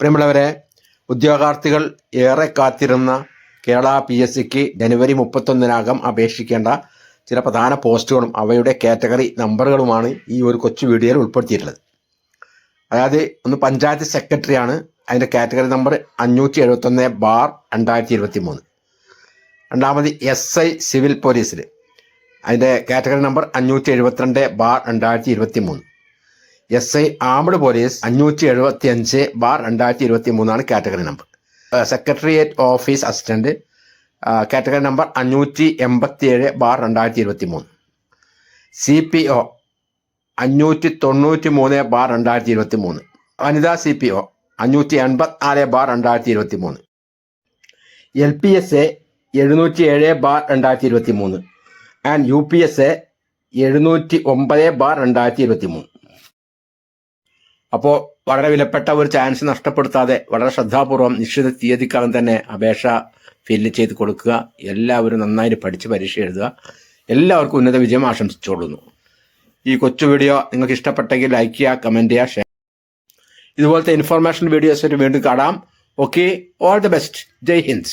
പ്രിയമുള്ളവരെ ഉദ്യോഗാർത്ഥികൾ ഏറെ കാത്തിരുന്ന കേരള പി എസ് സിക്ക് ജനുവരി മുപ്പത്തൊന്നിനകം അപേക്ഷിക്കേണ്ട ചില പ്രധാന പോസ്റ്റുകളും അവയുടെ കാറ്റഗറി നമ്പറുകളുമാണ് ഈ ഒരു കൊച്ചു വീഡിയോയിൽ ഉൾപ്പെടുത്തിയിട്ടുള്ളത്. അതായത് ഒന്ന് പഞ്ചായത്ത് സെക്രട്ടറിയാണ് അതിന്റെ കാറ്റഗറി നമ്പർ അഞ്ഞൂറ്റി എഴുപത്തൊന്ന് ബാർ രണ്ടായിരത്തി ഇരുപത്തി മൂന്ന് രണ്ടാമത് എസ് ഐ സിവിൽ പോലീസിൽ അതിന്റെ കാറ്റഗറി നമ്പർ അഞ്ഞൂറ്റി എഴുപത്തിരണ്ട് ബാർ രണ്ടായിരത്തി ഇരുപത്തി മൂന്ന് എസ് ഐ ആംഡ് പോലീസ് അഞ്ഞൂറ്റി എഴുപത്തി അഞ്ച് ബാർ രണ്ടായിരത്തി ഇരുപത്തി മൂന്നാണ് category number. Secretariat office assistant category number അഞ്ഞൂറ്റി എൺപത്തി ഏഴ് ബാർ രണ്ടായിരത്തി ഇരുപത്തി മൂന്ന് സി പി ഒ അഞ്ഞൂറ്റി തൊണ്ണൂറ്റി മൂന്ന് ബാർ രണ്ടായിരത്തി ഇരുപത്തി മൂന്ന് വനിതാ സി പി ഒ അഞ്ഞൂറ്റി എൺപത്തി നാല് ബാർ രണ്ടായിരത്തി ഇരുപത്തി മൂന്ന് എൽ പി എസ് എ എഴുന്നൂറ്റി ഏഴ് ബാർ രണ്ടായിരത്തി ഇരുപത്തി മൂന്ന് and U P S A എഴുന്നൂറ്റി ഒമ്പത് ബാർ രണ്ടായിരത്തി ഇരുപത്തി മൂന്ന് അപ്പോൾ വളരെ വിലപ്പെട്ട ഒരു ചാൻസ് നഷ്ടപ്പെടുത്താതെ വളരെ ശ്രദ്ധാപൂർവം നിശ്ചിത തീയതിക്കകം തന്നെ അപേക്ഷ ഫില്ല് ചെയ്ത് കൊടുക്കുക. എല്ലാവരും നന്നായിട്ട് പഠിച്ച് പരീക്ഷ എഴുതുക. എല്ലാവർക്കും ഉന്നത വിജയം ആശംസിച്ചുകൊള്ളുന്നു. ഈ കൊച്ചു വീഡിയോ നിങ്ങൾക്ക് ഇഷ്ടപ്പെട്ടെങ്കിൽ ലൈക്ക് ചെയ്യുക കമന്റ് ചെയ്യുക ഷെയർ ഇതുപോലത്തെ ഇൻഫർമേഷൻ വീഡിയോസ് വീണ്ടും കാണാം. ഓക്കെ ഓൾ ദി ബെസ്റ്റ് ജയ് ഹിന്ദ്.